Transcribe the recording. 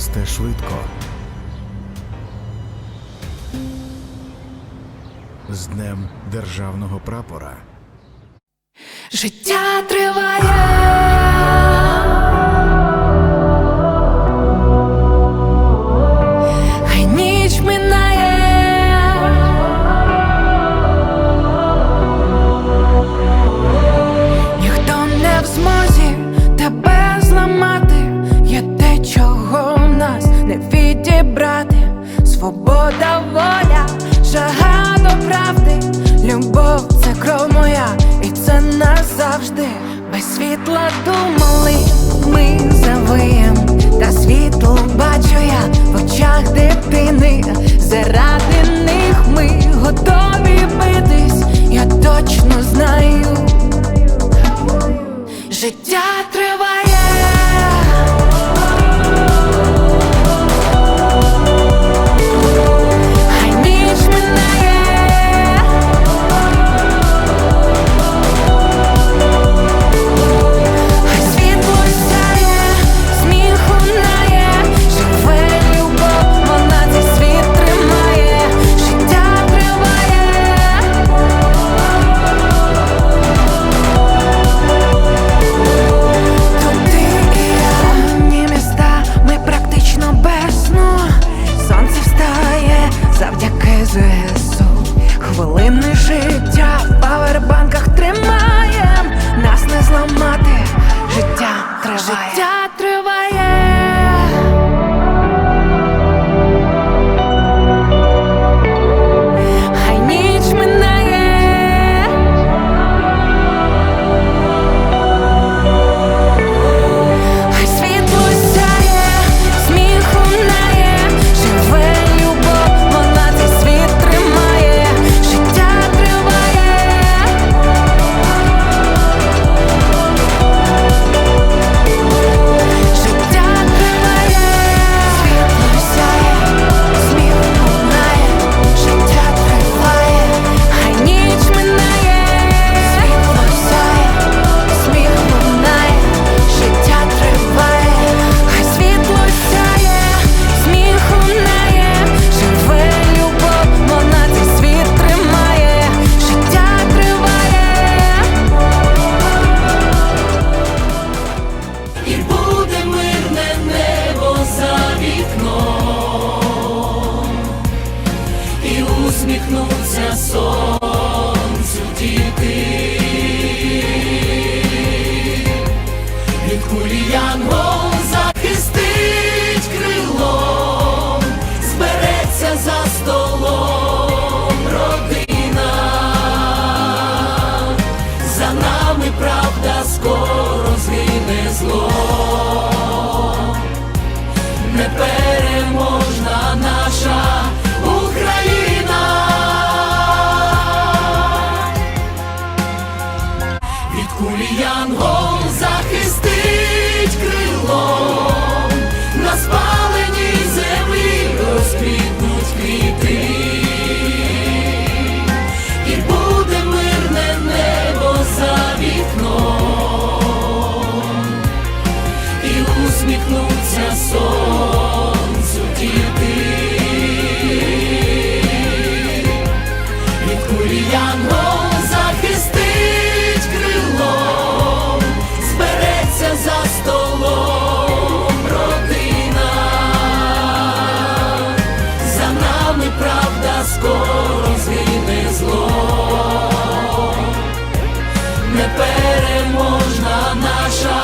росте швидко. З Днем Державного прапора. Життя триває. свобода, воля, жага до правди, любов це кров моя, і це назавжди. Без світла думали, ми завиєм, та світло бачу я в очах дитини, заради них ми готові бити. бурі захистить крилом, збереться за столом родина, за нами правда скоро згине зло, непереможна наша.